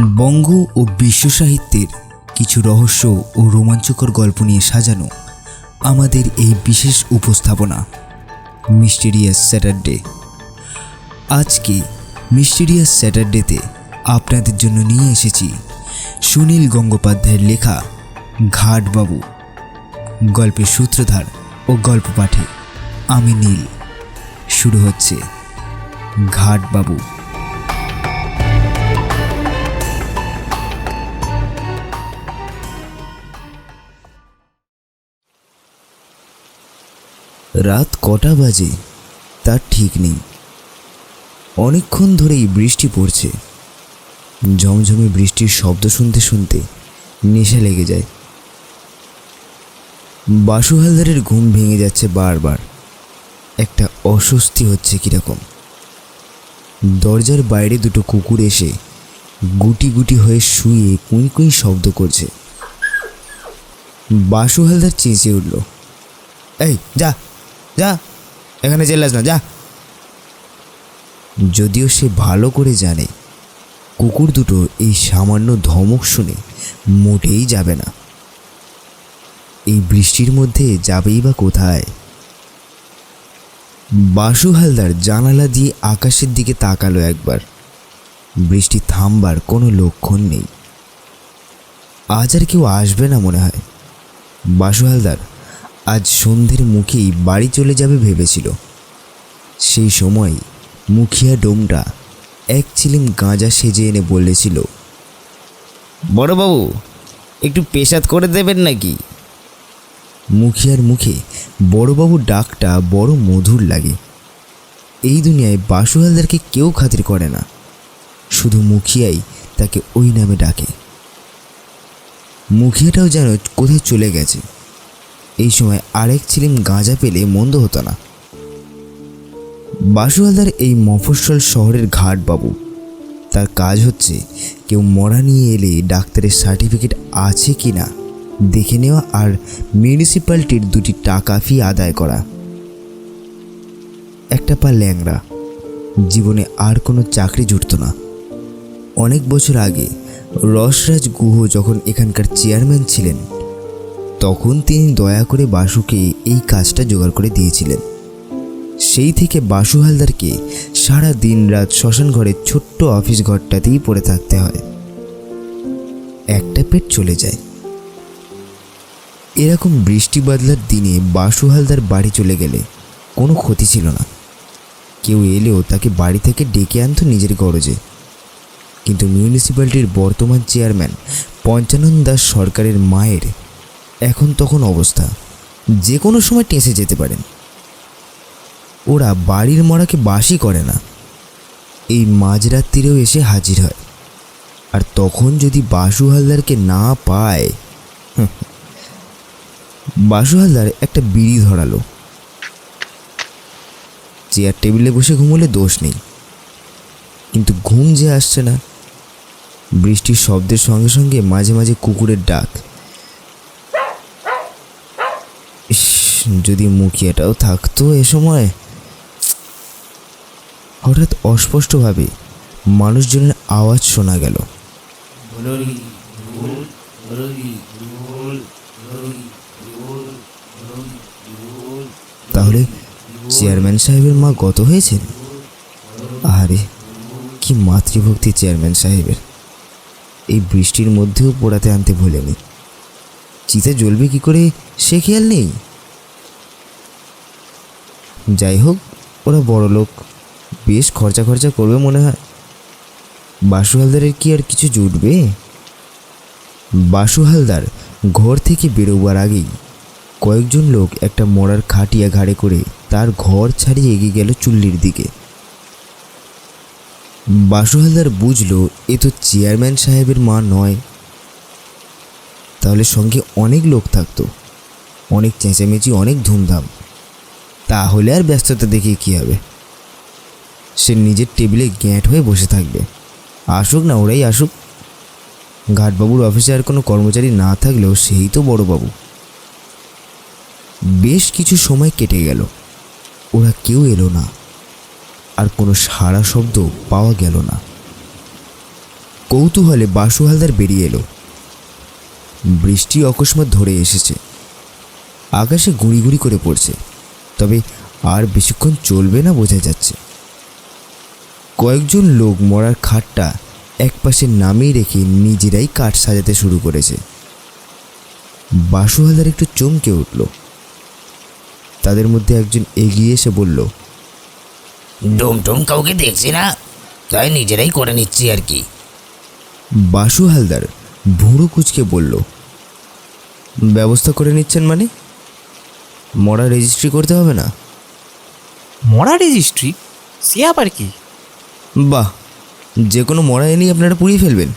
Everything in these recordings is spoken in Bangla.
বঙ্গ ও বিশ্ব সাহিত্যের কিছু রহস্য ও রোমাঞ্চকর গল্প নিয়ে সাজানো আমাদের এই বিশেষ উপস্থাপনা, মিস্টেরিয়াস স্যাটারডে। আজকে মিস্টেরিয়াস স্যাটারডেতে আপনাদের জন্য নিয়ে এসেছি সুনীল গঙ্গোপাধ্যায়ের লেখা ঘাটবাবু। গল্পের সূত্রধার ও গল্প পাঠে আমি নীল। শুরু হচ্ছে ঘাটবাবু। রাত কটা বাজে, তার ঠিক নেই। অনেকক্ষণ ধরেই বৃষ্টি পড়ছে। ঝমঝমে বৃষ্টির শব্দ শুনতে শুনতে নেশা লেগে যায়। বাসু হালদারের ঘুম ভেঙে যাচ্ছে বারবার। একটা অস্বস্তি হচ্ছে কীরকম। দরজার বাইরে দুটো কুকুর এসে গুটি গুটি হয়ে শুয়ে কুঁই কুঁই শব্দ করছে। বাসু হালদার চেঁচে উঠল, এই, যা যা, এখানে চেল্লাস না, যা। যদিও সে ভালো করে জানে, কুকুর দুটো এই সামান্য ধমক শুনে মোটেই যাবে না। এই বৃষ্টির মধ্যে যাবেই বা কোথায়? বাসু হালদার জানালা দিয়ে আকাশের দিকে তাকালো একবার। বৃষ্টি থামবার কোনো লক্ষণ নেই। আজ আর কেউ আসবে না মনে হয়। বাসু হালদার আজ সন্ধ্যের মুখেই বাড়ি চলে যাবে ভেবেছিল। সেই সময় মুখিয়া ডোমরা এক চিলিম গাঁজা সেজে এনে বলেছিল, বড়বাবু, একটু পেশাদ করে দেবেন নাকি? মুখিয়ার মুখে বড়বাবুর ডাকটা বড় মধুর লাগে। এই দুনিয়ায় বাসু হালদারকে কেউ খাতির করে না, শুধু মুখিয়াই তাকে ওই নামে ডাকে। মুখিয়াটাও যেন কোথায় চলে গেছে। এই সময় আরেক ছিলিম গাঁজা পেলে মন্দ হতো না। বাসু হালদার এই মফস্বল শহরের ঘাট বাবু তার কাজ হচ্ছে কেউ মরা নিয়ে এলে ডাক্তারের সার্টিফিকেট আছে কি না দেখে নেওয়া আর মিউনিসিপ্যালিটির দুটি টাকা ফি আদায় করা। একটা পা ল্যাংরা জীবনে আর কোনো চাকরি জুটত না। অনেক বছর আগে রসরাজ গুহ যখন এখানকার চেয়ারম্যান ছিলেন তখন তিনি দয়া করে বাসুকে এই কাজটা জোগাড় করে দিয়েছিলেন। সেই থেকে বাসু হালদারকে সারা দিন রাত শ্মশান ঘরের ছোট্ট অফিস ঘরটাতেই পড়ে থাকতে হয়। একটা পেট চলে যায়। এরকম বৃষ্টি বাদলার দিনে বাসু হালদার বাড়ি চলে গেলে কোনো ক্ষতি ছিল না। কেউ এলেও তাকে বাড়ি থেকে ডেকে আনতো নিজের গরজে। কিন্তু মিউনিসিপ্যালিটির বর্তমান চেয়ারম্যান পঞ্চানন দাস সরকারের মায়ের এখন তখন অবস্থা। যে কোনো সময় টেসে যেতে পারেন। ওরা বাড়ির মরাকে বাসই করে না। এই মাঝরাত্রিরেও এসে হাজির হয়। আর তখন যদি বাসু হালদারকে না পায় বাসু হালদার একটা বিড়ি ধরালো। চেয়ার টেবিলে বসে ঘুমোলে দোষ নেই। কিন্তু ঘুম যে আসছে না, বৃষ্টির শব্দের সঙ্গে সঙ্গে মাঝে মাঝে কুকুরের ডাক। ইস যদি মুখিয়াটাও থাকতো এ সময়। হঠাৎ অস্পষ্টভাবে মানুষজনের আওয়াজ শোনা গেল। তাহলে চেয়ারম্যান সাহেবের মা গত হয়েছেন? আরে কি মাতৃভক্তি চেয়ারম্যান সাহেবের। এই বৃষ্টির মধ্যেও পোড়াতে আনতে ভুলেনি। চিতা জ্বলবে কি করে সে খেয়াল নেই? যাই হোক, ওরা বড় লোক। বেশ খরচা খরচা করবে মনে হয়। বাসু হালদারের কি আর কিছু জুটবে? বাসু হালদার ঘর থেকে বেরোবার আগেই কয়েকজন লোক একটা মরার খাটিয়া ঘাড়ে করে তার ঘর ছাড়িয়ে এগিয়ে গেল চুল্লির দিকে। বাসু হালদার বুঝলো, এ তো চেয়ারম্যান সাহেবের মা নয়। তাহলে সঙ্গে অনেক লোক থাকতো। অনেক চেঁচামেচি, অনেক ধুমধাম। তাহলে আর ব্যস্ততা দেখে কী হবে? সে নিজের টেবিলে গ্যাঁট হয়ে বসে থাকবে। আসুক না, ওরাই আসুক। ঘাটবাবুর অফিসে আর কোনো কর্মচারী না থাকলেও সেই তো বড়বাবু। বেশ কিছু সময় কেটে গেল। ওরা কেউ এলো না। আর কোনো সাড়া শব্দ পাওয়া গেল না। কৌতূহলে বাসু হালদার বেরিয়ে এলো। বৃষ্টি অকস্মাৎ ধরে এসেছে। আকাশে গুঁড়ি গুঁড়ি করে পড়ছে। তবে আর বেশিক্ষণ চলবে না বোঝা যাচ্ছে। কয়েকজন লোক মরার খাটটা একপাশে নামিয়ে রেখে নিজেরাই কাঠ সাজাতে শুরু করেছে। বাসু হালদার একটু চমকে উঠল। তাদের মধ্যে একজন এগিয়ে এসে বলল ডুম টুম কাউকে দেখছি না। তাই নিজেরাই করে নিচ্ছি আর কি। বাসু হালদার ভুঁড়ো কুচকে বলল ব্যবস্থা করে নিচ্ছেন মানে? মরা রেজিস্ট্রি করতে হবে না? মরা রেজিস্ট্রি সে আবার কি? বাহ যে কোনো মরা এনেই আপনারা পুড়িয়ে ফেলবেন।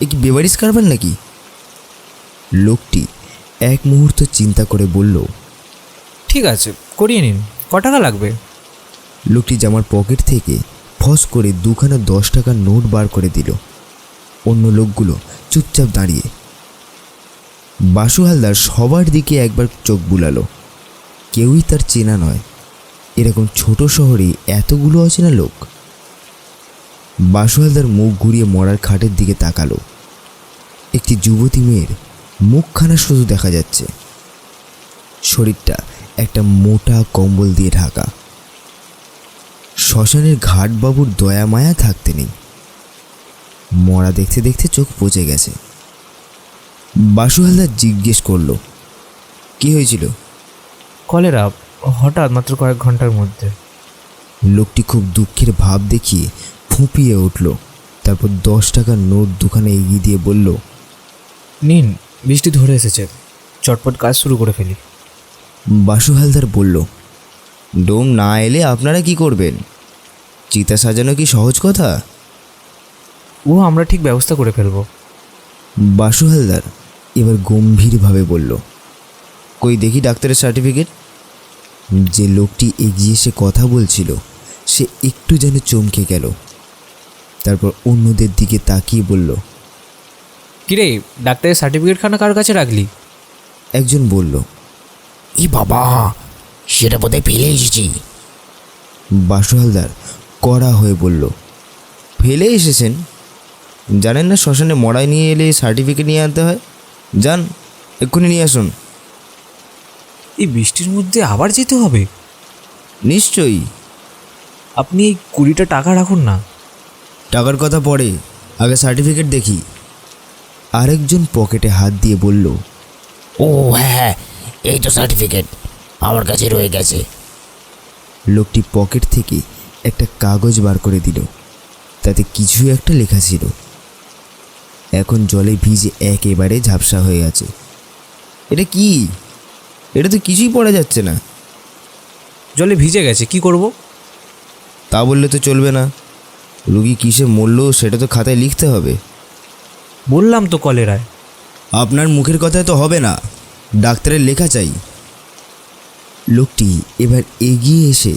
এ কি বেবারিস কারবেন নাকি? লোকটি এক মুহূর্ত চিন্তা করে বলল ঠিক আছে করিয়ে নিন ক টাকা লাগবে? লোকটি জামার পকেট থেকে ফস করে দুখানা দশ টাকার নোট বার করে দিল। অন্য লোকগুলো চুপচাপ দাঁড়িয়ে বাসু হালদার সবার দিকে একবার চোখ বুলালো। কেউই তার চেনা নয়। এরকম ছোট শহরে এতগুলো অচেনা লোক। বাসু হালদার মুখ ঘুরিয়ে মরার খাটের দিকে তাকালো। একটি যুবতী মেয়ের মুখখানা শুধু দেখা যাচ্ছে। শরীরটা একটা মোটা কম্বল দিয়ে ঢাকা। শ্মশানের ঘাটবাবুর দয়া মায়া থাকতে নেই। মরা দেখতে দেখতে চোখ পচে গেছে। বাসু হালদার জিজ্ঞেস করল, কি হয়েছিল? কলেরা হঠাৎ মাত্র কয়েক ঘণ্টার মধ্যে। লোকটি খুব দুঃখের ভাব দেখিয়ে ফুঁপিয়ে উঠল। তারপর দশ টাকার নোট দোকানে এগিয়ে দিয়ে বলল নিন বৃষ্টি ধরে এসেছে। চটপট কাজ শুরু করে ফেলি। বাসু হালদার বলল ডোম না এলে আপনারা কি করবেন? চিতা সাজানো কি সহজ কথা? ও আমরা ঠিক ব্যবস্থা করে ফেলব। বাসু হালদার এবার গম্ভীরভাবে বলল কই দেখি ডাক্তারের সার্টিফিকেট? যে লোকটি এগিয়ে এসে কথা বলছিল সে একটু যেন চমকে গেল। তারপর অন্যদের দিকে তাকিয়ে বলল কিরে ডাক্তারের সার্টিফিকেটখানা কার কাছে রাখলি? একজন বলল ই বাবা সেটা বোধহয় ফেলে এসেছি। বাসু হালদার কড়া হয়ে বলল ফেলে এসেছেন? জানেন না শ্মশানে মড়াই নিয়ে এলে সার্টিফিকেট নিয়ে আনতে হয়? যান এক্ষুনি নিয়ে আসুন। এই বৃষ্টির মধ্যে আবার যেতে হবে? নিশ্চয়ই। আপনি এই কুড়িটা টাকা রাখুন না। টাকার কথা পরে আগে সার্টিফিকেট দেখি। আরেকজন পকেটে হাত দিয়ে বলল ও হ্যাঁ হ্যাঁ এই তো সার্টিফিকেট আমার কাছে রয়ে গেছে। লোকটি পকেট থেকে একটা কাগজ বার করে দিল তাতে কিছু একটা লেখা ছিল। এখন জলে ভিজে একেবারে ঝাপসা হয়ে আছে। এটা কি? এটা তো কিছুই পড়া যাচ্ছে না। জলে ভিজে গেছে কি করব? তা বললে তো চলবে না। রুগী কিসে মরল সেটা তো খাতায় লিখতে হবে। বললাম তো কলেরায়। আপনার মুখের কথায় তো হবে না। ডাক্তারের লেখা চাই। লোকটি এবার এগিয়ে এসে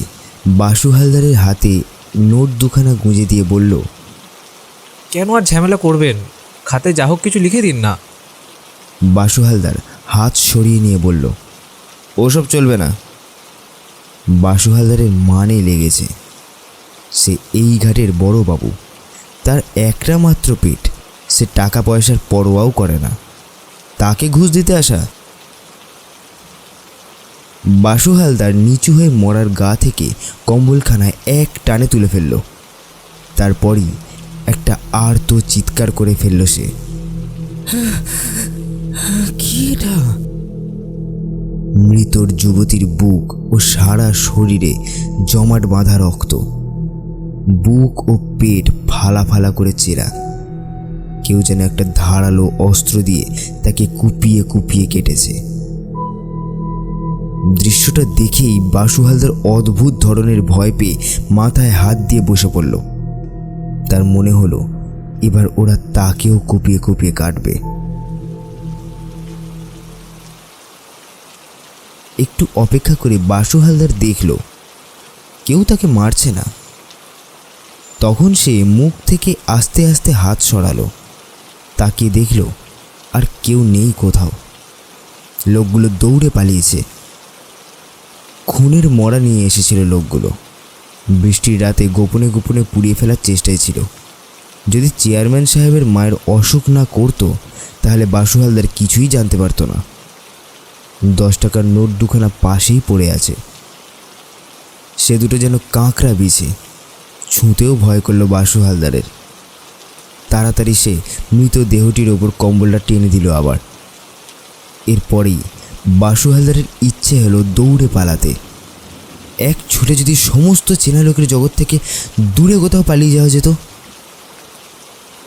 বাসু হালদারের হাতে নোট দুখানা গুঁজে দিয়ে বলল কেন আর ঝামেলা করবেন? খাতে যা হোক কিছু লিখে দিন না। বাসু হালদার হাত সরিয়ে নিয়ে বলল ওসব চলবে না। বাসু হালদারের মানে লেগেছে। সে এই ঘাটের বড় বাবু। তার একটা মাত্র পেট। সে টাকা পয়সার পরোয়াও করে না। তাকে ঘুষ দিতে আসা। বাসু হালদার নিচু হয়ে মরার গা থেকে কম্বলখানায় এক টানে তুলে ফেলল। তারপরই একটা আর্ত চিৎকার করে ফেলল সে। কি এটা? মৃতর যুবতীর বুক ও সারা শরীরে জমাট বাঁধা রক্ত। বুক ও পেট ফালা ফালা করে চেরা। কেউ যেন একটা ধারালো অস্ত্র দিয়ে তাকে কুপিয়ে কুপিয়ে কেটেছে। দৃশ্যটা দেখেই বাসু হালদার অদ্ভুত ধরনের ভয় পেয়ে মাথায় হাত দিয়ে বসে পড়ল। তার মনে হলো, এবার ওরা তাকেও কুপিয়ে কুপিয়ে কাটবে। একটু অপেক্ষা করে বাসু হালদার দেখল। কেউ তাকে মারছে না। তখন সে মুখ থেকে আস্তে আস্তে হাত সরালো। তাকে দেখল, আর কেউ নেই কোথাও। লোকগুলো দৌড়ে পালিয়েছে। খুনের মরা নিয়ে এসেছিল লোকগুলো। বৃষ্টির রাতে গোপনে গোপনে পুড়িয়ে ফেলার চেষ্টায় ছিল। যদি চেয়ারম্যান সাহেবের মায়ের অসুখ না করতো, তাহলে বাসু হালদার কিছুই জানতে পারতো না। দশ টাকার নোট দুখানা পাশেই পড়ে আছে। সে দুটো যেন কাঁকড়া বিছে, ছুঁতেও ভয় করল বাসু হালদারের। তাড়াতাড়ি সে মৃত দেহটির ওপর কম্বলটা টেনে দিল আবার। এরপরেই বাসু হালদারের ইচ্ছে হলো দৌড়ে পালাতে। এক ছুটে যদি সমস্ত চেনা লোকের জগৎ থেকে দূরে কোথাও পালিয়ে যাওয়া যেত।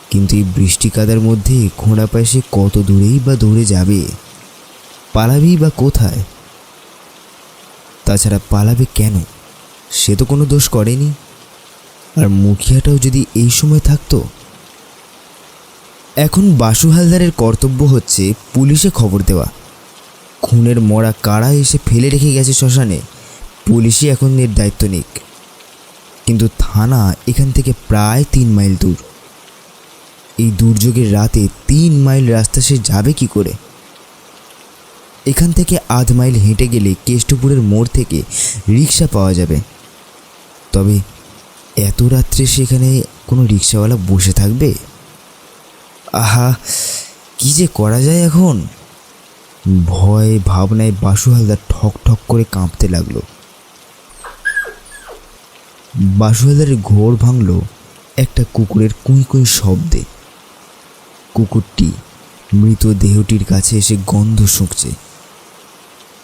কিন্তু এই বৃষ্টি কাদার মধ্যে ঘোড়া পায়ে সে কত দূরেই বা দৌড়ে যাবে? পালাবেই বা কোথায়? তাছাড়া পালাবে কেন? সে তো কোনো দোষ করেনি। আর মুখিয়াটাও যদি এই সময় থাকতো? এখন বাসু হালদারের কর্তব্য হচ্ছে পুলিশে খবর দেওয়া। খুনের মরা কারা এসে ফেলে রেখে গেছে শ্মশানে। পুলিশই এখন এর দায়িত্ব নিক। কিন্তু থানা এখান থেকে প্রায় তিন মাইল দূর। এই দুর্যোগের রাতে তিন মাইল রাস্তা সে যাবে কি করে? এখান থেকে আধ মাইল হেঁটে গেলে কেষ্টপুরের মোড় থেকে রিক্সা পাওয়া যাবে। তবে এত রাত্রে সেখানে কোনো রিক্সাওয়ালা বসে থাকবে? আহা, কি যে করা যায় এখন? ভয় ভাবনায় বাসু হালদার ঠক ঠক করে কাঁপতে লাগল। বাসু হালদারের ঘোর ভাঙল একটা কুকুরের কুঁই কুঁই শব্দে। কুকুরটি মৃত দেহটির কাছে এসে গন্ধ শুঁকছে।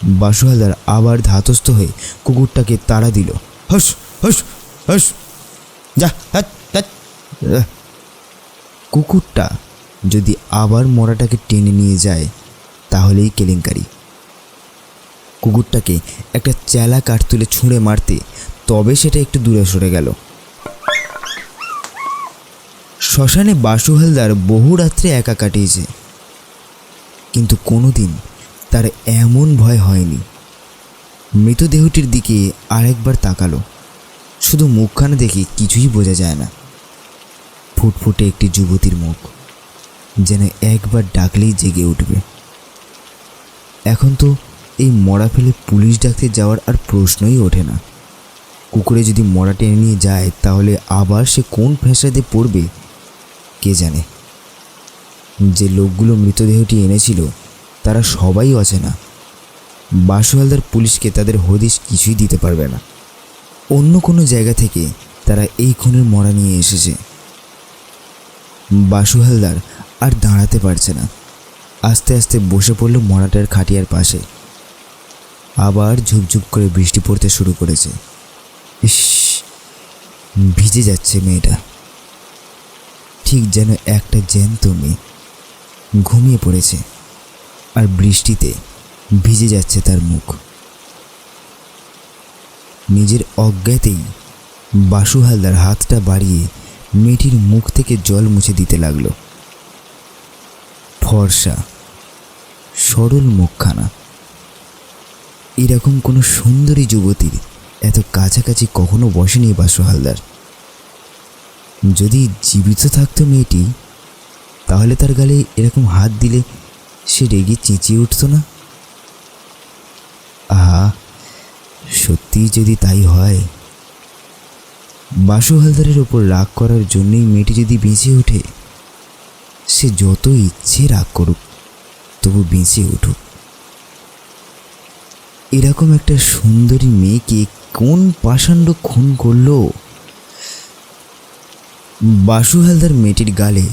বাসু হালদার আবার ধাতস্থ হয়ে কুকুরটাকে তাড়া দিল। হস হস হস যা। কুকুরটা যদি আবার মরাটাকে টেনে নিয়ে যায়, তাহলেই কেলেঙ্কারি। কুকুরটাকে একটা চেলা কাঠ তুলে ছুঁড়ে মারতে তবে সেটা একটু দূরে সরে গেল। শ্মশানে বাসু হালদার বহু রাত্রে একা কাটিয়েছে। কিন্তু কোনোদিন তার এমন ভয় হয়নি। মৃতদেহটির দিকে আরেকবার তাকালো। শুধু মুখখানা দেখে কিছুই বোঝা যায় না। ফুটফুটে একটি যুবতীর মুখ, যেন একবার ডাকলেই জেগে উঠবে। এখন তো এই মরা ফেলে পুলিশ ডাকতে যাওয়ার আর প্রশ্নই ওঠে না। কুকুরে যদি মরা টেনে নিয়ে যায়, তাহলে আবার সে কোন ফ্যাসাদে পড়বে? কে জানে? যে লোকগুলো মৃতদেহটি এনেছিল তারা সবাই অচেনা। বাসু হালদার পুলিশকে তাদের হদিশ কিছুই দিতে পারবে না। অন্য কোনো জায়গা থেকে তারা এই খুনের মরা নিয়ে এসেছে। বাসু হালদার আর দাঁড়াতে পারছে না। আস্তে আস্তে বসে পড়ল মরাটার খাটিয়ার পাশে। আবার ঝুপঝুপ করে বৃষ্টি পড়তে শুরু করেছে। ইস, ভিজে যাচ্ছে মেয়েটা। ঠিক যেন একটা জ্যান্ত মেয়ে ঘুমিয়ে পড়েছে। আর বৃষ্টিতে ভিজে যাচ্ছে তার মুখ। নিজের অজ্ঞাতেই বাসু হালদার হাতটা বাড়িয়ে মেয়েটির মুখ থেকে জল মুছে দিতে লাগল। ফর্সা, সরল মুখখানা। এরকম কোনো সুন্দরী যুবতীর এত কাছাকাছি কখনো বসেনি বাসু হালদার। যদি জীবিত থাকতো মেয়েটি, তাহলে তার গালে এরকম হাত দিলে সে রেগে চেঁচিয়ে উঠতো না। আহা, সত্যি যদি তাই হয়, বাসু হালদারের ওপর রাগ করার জন্যই মেয়েটি যদি বেঁচে ওঠে, সে যত ইচ্ছে রাগ করুক, তবু বেঁচে উঠুক। এরকম একটা সুন্দরী মেয়েকে কোন পাষাণ্ড খুন করল? বাসু হালদার মেয়েটির গালে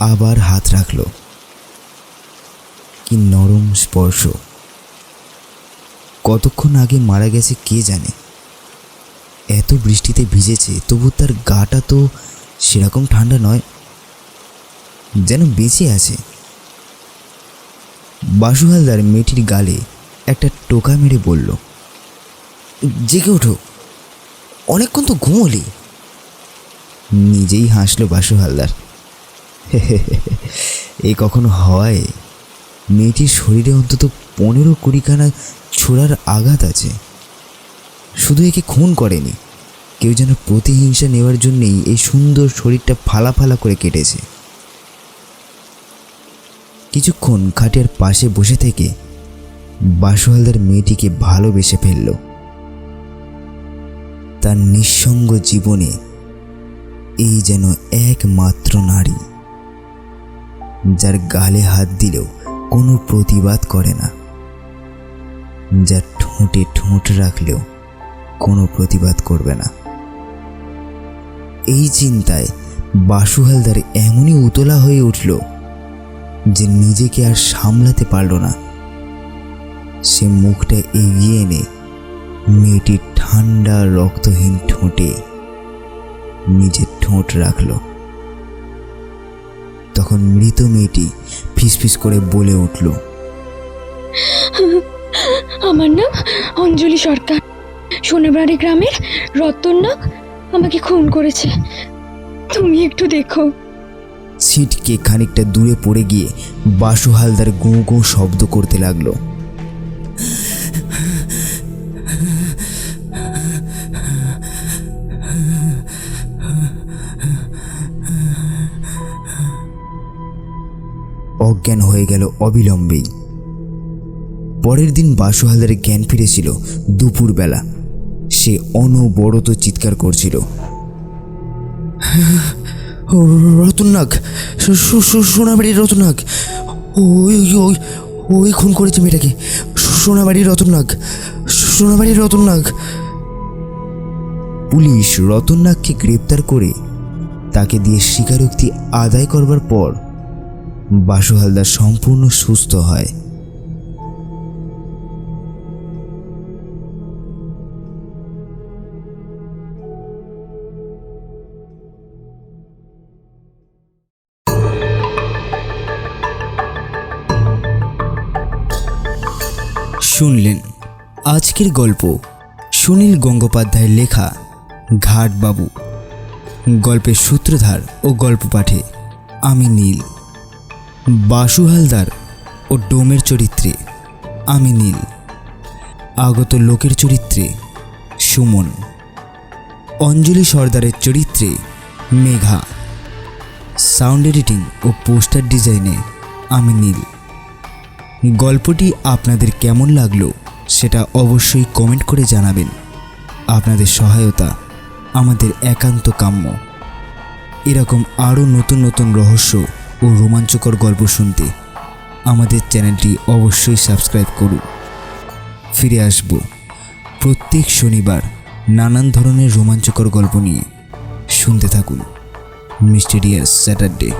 আবার হাত রাখল। কি নরম স্পর্শ। কতক্ষণ আগে মারা গেছে কে জানে? এত বৃষ্টিতে ভিজেছে, তবু তার গাটা তো সেরকম ঠান্ডা নয়, যেন বেঁচে আছে। বাসু হালদার মেয়েটির গালে একটা টোকা মেরে বলল, জেগে ওঠো, অনেকক্ষণ তো ঘুমোলি। নিজেই হাসলো বাসু হালদার। এই কখনো হয়? মেয়েটির শরীরে অন্তত পনেরো কুড়িখানা ছোড়ার আঘাত আছে। শুধু একে খুন করেনি, কেউ যেন প্রতিহিংসা নেওয়ার জন্যেই এই সুন্দর শরীরটা ফালা ফালা করে কেটেছে। কিছুক্ষণ খাটিয়ার পাশে বসে থেকে বাসু হালদার মেয়েটিকে ভালোবেসে ফেলল। তার নিঃসঙ্গ জীবনে এই যেন একমাত্র নারী, যার গালে হাত দিলেও কোনো প্রতিবাদ করে না। যার ঠোঁটে ঠোঁট রাখলেও কোনো প্রতিবাদ করবে না। এই চিন্তায় বাসু হালদার এমনই উতলা হয়ে উঠল যে নিজেকে আর সামলাতে পারল না। সে মুখটা এগিয়ে এনে মেয়েটির ঠান্ডা, রক্তহীন ঠোঁটে নিজের ঠোঁট রাখল। তখন মৃত মেয়েটি ফিসফিস করে বলে উঠল। আমার নাম অঞ্জলি সরকার। সোনাবাড়ি গ্রামের রতননাগ আমাকে খুন করেছে। তুমি একটু দেখো। সিটকে খানিকটা দূরে পড়ে গিয়ে বাসু হালদার গুঁ গুঁ শব্দ করতে লাগল। অজ্ঞান হয়ে গেল অবিলম্বেই পরের দিন বাসু হালদারের জ্ঞান ফিরেছিল দুপুরবেলা। সে অনবরত চিৎকার করছিল। রতননাগ সোনাবাড়ির রতননাগ। ওই ওই ওই খুন করেছে মেয়েটাকে। সোনাবাড়ির রতননাগ সোনাবাড়ির রতননাগ। পুলিশ রতননাগকে গ্রেপ্তার করে তাকে দিয়ে স্বীকারোক্তি আদায় করবার পর বাসু হালদার সম্পূর্ণ সুস্থ হয়। শুনলেন আজকের গল্প সুনীল গঙ্গোপাধ্যায়ের লেখা ঘাটবাবু গল্পের সূত্রধার ও গল্প পাঠে আমি নীল। বাসু হালদার ও ডোমের চরিত্রে আমি নীল। আগত লোকের চরিত্রে সুমন। অঞ্জলি সর্দারের চরিত্রে মেঘা। সাউন্ড এডিটিং ও পোস্টার ডিজাইনে আমি নীল। গল্পটি আপনাদের কেমন লাগল সেটা অবশ্যই কমেন্ট করে জানাবেন। আপনাদের সহায়তা আমাদের একান্ত কাম্য। এরকম আরও নতুন নতুন রহস্য ও রোমাঞ্চকর গল্প শুনতে আমাদের চ্যানেলটি অবশ্যই সাবস্ক্রাইব করুন। ফিরে আসব প্রত্যেক শনিবার নানান ধরনের রোমাঞ্চকর গল্প নিয়ে। শুনতে থাকুন। Mysterious Saturday.